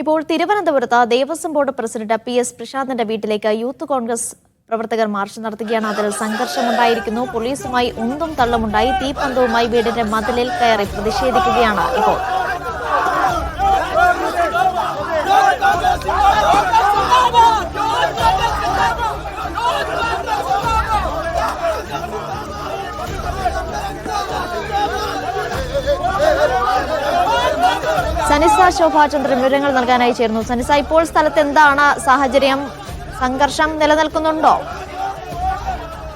ഇപ്പോൾ തിരുവനന്തപുരത്ത് Devaswom board president P S പ്രശാന്തിന്റെ വീട്ടിലേക്ക് യൂത്ത് കോൺഗ്രസ് പ്രവർത്തകർ മാർച്ച് നടത്തുകയാണ്. അതിൽ സംഘർഷമുണ്ടായിരിക്കുന്നു. പോലീസുമായി ഉന്തും തള്ളുമുണ്ടായി. തീപ്പന്തവുമായി വീടിന്റെ മതിലിൽ കയറി പ്രതിഷേധിക്കുകയാണ് ഇപ്പോൾ. സനിസ ശോഭാചന്ദ്രൻ വിവരങ്ങൾ നൽകാനായി ചേർന്നു സനിസ ഇപ്പോൾ സ്ഥലത്ത് എന്താണ് സാഹചര്യം? സംഘർഷം നിലനിൽക്കുന്നുണ്ടോ?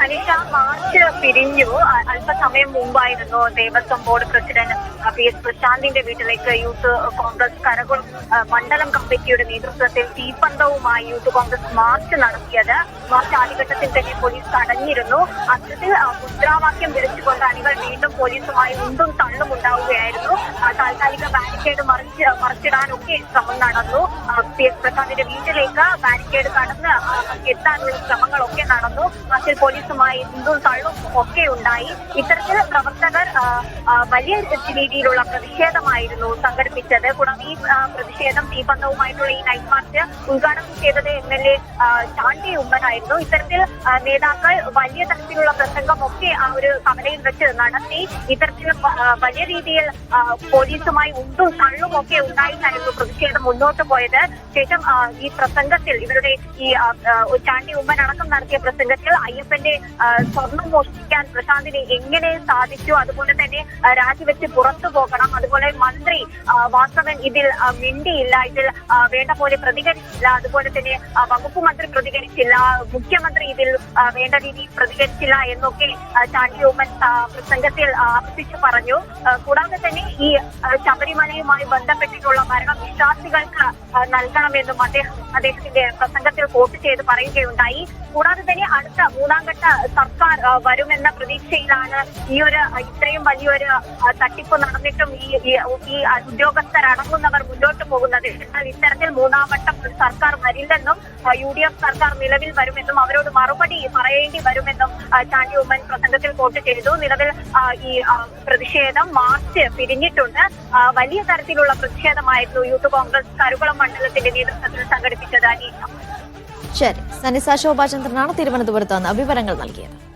അനിഷ മാർച്ച് പിരിഞ്ഞു. അല്പസമയം മുമ്പായിരുന്നു Devaswom board president P S പ്രശാന്തിന്റെ വീട്ടിലേക്ക് യൂത്ത് കോൺഗ്രസ് കരകുളം മണ്ഡലം കമ്മിറ്റിയുടെ നേതൃത്വത്തിൽ തീപ്പന്തവുമായി യൂത്ത് കോൺഗ്രസ് മാർച്ച് നടത്തിയത്. മാർച്ച് ആദ്യഘട്ടത്തിൽ തന്നെ പോലീസ് തടഞ്ഞിരുന്നു. അത്തരത്തിൽ അ, മുദ്രാവാക്യം വിളിച്ചുകൊണ്ട് അണികൾ വീണ്ടും പോലീസുമായി ഉണ്ടും തള്ളും ഉണ്ടാവുകയായിരുന്നു. താൽക്കാലിക ബാരിക്കേഡ് മറിച്ച് മറിച്ചിടാനൊക്കെ ശ്രമം നടന്നു. പി എസ് പ്രസാദിന്റെ വീട്ടിലേക്ക് ബാരിക്കേഡ് കടന്ന് എത്താനുള്ള ശ്രമങ്ങളൊക്കെ നടന്നു. അതിൽ പോലീസുമായി ഹിന്ദു തള്ളും ഒക്കെ ഉണ്ടായി. ഇത്തരത്തിൽ പ്രവർത്തകർ വലിയ രീതിയിലുള്ള പ്രതിഷേധമായിരുന്നു സംഘടിപ്പിച്ചത്. കൂടാതെ ഈ പ്രതിഷേധം തീപന്തവുമായിട്ടുള്ള ഈ നൈറ്റ് മാർച്ച് ഉദ്ഘാടനം ചെയ്തത് എം എൽ എ ചാണ്ടി ഉമ്മനായിരുന്നു. ഇത്തരത്തിൽ നേതാക്കൾ വലിയ തരത്തിലുള്ള പ്രസംഗമൊക്കെ ആ ഒരു സമരയിൽ വെച്ച് നടത്തി ഇത്തരത്തിൽ വലിയ രീതിയിൽ പോലീസുമായി ഉണ്ടും തള്ളും ഒക്കെ ഉണ്ടായിട്ടായിരുന്നു പ്രതിഷേധം മുന്നോട്ട് പോയത്. ശേഷം ഈ പ്രസംഗത്തിൽ ഇവരുടെ ഈ ചാണ്ടി ഉമ്മൻ അടക്കം നടത്തിയ പ്രസംഗത്തിൽ അയ്യപ്പന്റെ സ്വർണം മോഷ്ടിക്കാൻ പ്രശാന്തിന് എങ്ങനെ സാധിച്ചു? അതുപോലെ തന്നെ രാജിവെച്ച് പുറത്തു പോകണം. അതുപോലെ മന്ത്രി വാസവൻ ഇതിൽ മിണ്ടിയില്ല. ഇതിൽ വേണ്ട പോലെ പ്രതികരിച്ചില്ല. അതുപോലെ തന്നെ വകുപ്പ് മന്ത്രി പ്രതികരിച്ചില്ല. മുഖ്യമന്ത്രി ഇതിൽ വേണ്ട രീതിയിൽ പ്രതികരിച്ചില്ല എന്നൊക്കെ ചാണ്ടി ഉമ്മൻ പ്രസംഗത്തിൽ ആവർത്തിച്ചു പറഞ്ഞു. കൂടാതെ തന്നെ ഈ ശബരിമലയുമായി ബന്ധപ്പെട്ടിട്ടുള്ള മരണം വിശ്വാസികൾക്ക് നൽകണമെന്നും അദ്ദേഹം അദ്ദേഹത്തിന്റെ പ്രസംഗത്തിൽ വോട്ട് ചെയ്ത് പറയുകയുണ്ടായി. കൂടാതെ തന്നെ അടുത്ത മൂന്നാം ഘട്ട സർക്കാർ വരുമെന്ന പ്രതീക്ഷയിലാണ് ഈ ഒരു ഇത്രയും വലിയൊരു തട്ടിപ്പ് നടന്നിട്ടും ഈ ഈ- ഉദ്യോഗസ്ഥരടങ്ങുന്നവർ മുന്നോട്ട് പോകുന്നത് എന്നാൽ ഇത്തരത്തിൽ മൂന്നാം വട്ടം ഒരു സർക്കാർ വരില്ലെന്നും യു ഡി എഫ് സർക്കാർ നിലവിൽ വരുമെന്നും അവരോട് മറുപടി പറയേണ്ടി വരുമെന്നും ചാണ്ടി ഉമ്മൻ പ്രസംഗത്തിൽ കോട്ട് ചെയ്തു. നിലവിൽ ഈ പ്രതിഷേധം മാർച്ച് പിരിഞ്ഞിട്ടുണ്ട്. വലിയ തരത്തിലുള്ള പ്രതിഷേധമായിരുന്നു യൂത്ത് കോൺഗ്രസ് കരുകുളം മണ്ഡലത്തിന്റെ നേതൃത്വത്തിൽ സംഘടിപ്പിച്ചത് അനീഷ. ശരി. സനിസ ശോഭാചന്ദ്രനാണ് തിരുവനന്തപുരത്ത് നിന്ന് വിവരങ്ങൾ നൽകിയത്.